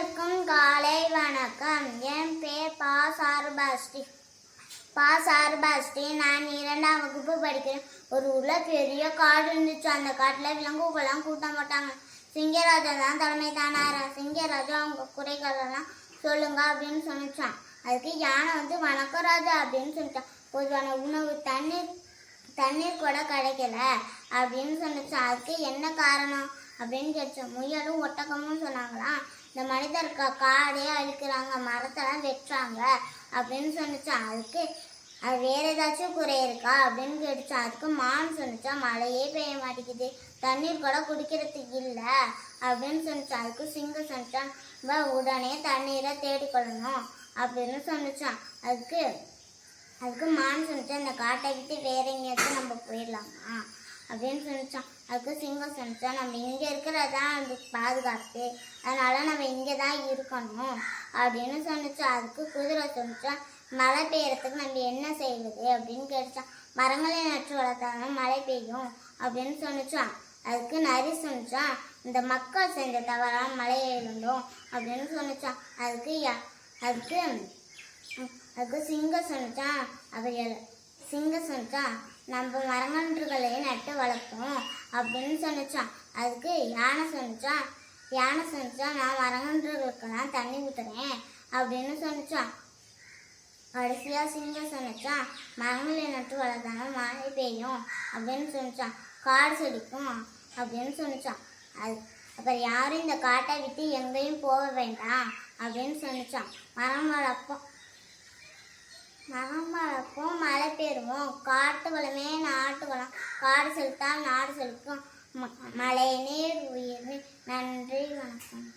அனைவருக்கும் காலை வணக்கம். என் பேர் பா சாருபாஸ்டி. பா சாருபாஸ்டி நான் இரண்டாம் வகுப்பு படிக்கிறேன். ஒரு உள்ள பெரிய காடு இருந்துச்சு. அந்த காட்டுல விலங்குகள்லாம் கூட்டம் போட்டாங்க சிங்கராஜா தான் தலைமை தானாரா சிங்கராஜா அவங்க குறைகளெல்லாம் சொல்லுங்க அப்படின்னு சொன்னிச்சான். அதுக்கு யானை வந்து வணக்கம் ராஜா அப்படின்னு சொல்லிட்டான். பொதுவான உணவு தண்ணீர் தண்ணீர் கூட கிடைக்கல அப்படின்னு சொன்னிச்சான். அதுக்கு என்ன காரணம்? அப்படின்னு கேட்டோம் முயலும் ஒட்டகமும் சொன்னாங்களாம் இந்த மனிதர் கா காடே அழிக்கிறாங்க மரத்தெல்லாம் வெட்டுறாங்க அப்படின்னு சொன்னிச்சான் அதுக்கு அது வேற ஏதாச்சும் குறை இருக்கா அப்படின்னு கேட்டுச்சான் அதுக்கு மான் சொன்னிச்சா? மழையே பெய்ய மாட்டேங்குது. தண்ணீர் கூட குடிக்கிறதுக்கு இல்லை அப்படின்னு சொன்னிச்சான் அதுக்கு சிங்கம் சொன்னிச்சான் உடனே தண்ணீரை தேடிக்கொள்ளணும் அப்படின்னு சொன்னிச்சான் அதுக்கு அதுக்கு மான் சொன்னிச்சா? இந்த காட்டை விட்டு வேற எங்கேயாச்சும் நம்ம போயிடலாமா? அப்படின்னு சொன்னான் அதுக்கு சிங்கம் சொன்னிச்சான் நம்ம இங்கே இருக்கிறதான் அது பாதுகாப்பு அதனால் நம்ம இங்கே தான் இருக்கணும் அப்படின்னு சொன்னிச்சு அதுக்கு குதிரை சொன்னிச்சான் மழை பெய்யறதுக்கு நம்ம என்ன செய்வது அப்படின்னு கேட்டுச்சான் மரங்களை நட்டு வளர்த்தாலும் மழை பெய்யும் அப்படின்னு சொன்னிச்சான் அதுக்கு நரி சொன்னிச்சான் இந்த மக்கள் செஞ்ச தவறால் மழை எழுந்தோம் அப்படின்னு சொன்னிச்சான் அதுக்கு யா- அதுக்கு அதுக்கு சிங்கம் சொன்னிச்சான் அவர் சிங்க சிங்கம் நம்ம மரங்கன்றுகளை நட்டு வளர்ப்போம் அப்படின்னு சொன்னிச்சான். அதுக்கு யானை சொன்னிச்சான். யானை சொன்னிச்சான் நான் மரங்கன்றுகளுக்கெல்லாம் தண்ணி ஊற்றுறேன் அப்படின்னு சொன்னிச்சான். கடைசியாக சிங்கம் சொன்னிச்சான் மரங்களை நட்டு வளர்த்தாங்க மழை பெய்யும் அப்படின்னு சொன்னிச்சான். காடு செடிக்கும் அப்படின்னு சொன்னிச்சான். அது அப்புறம் யாரும் இந்த காட்டை விட்டு எங்கேயும் போக வேண்டாம் அப்படின்னு சொன்னிச்சான். மரம் வளர்ப்போம். மரம் வளர்ப்போம் மழை பெறுவோம் காட்டு வளமே நாட்டு வளம் காடு செலுத்தால் நாடு செலுத்தும் மழை நீர் உயிர் நன்றி வணக்கம்.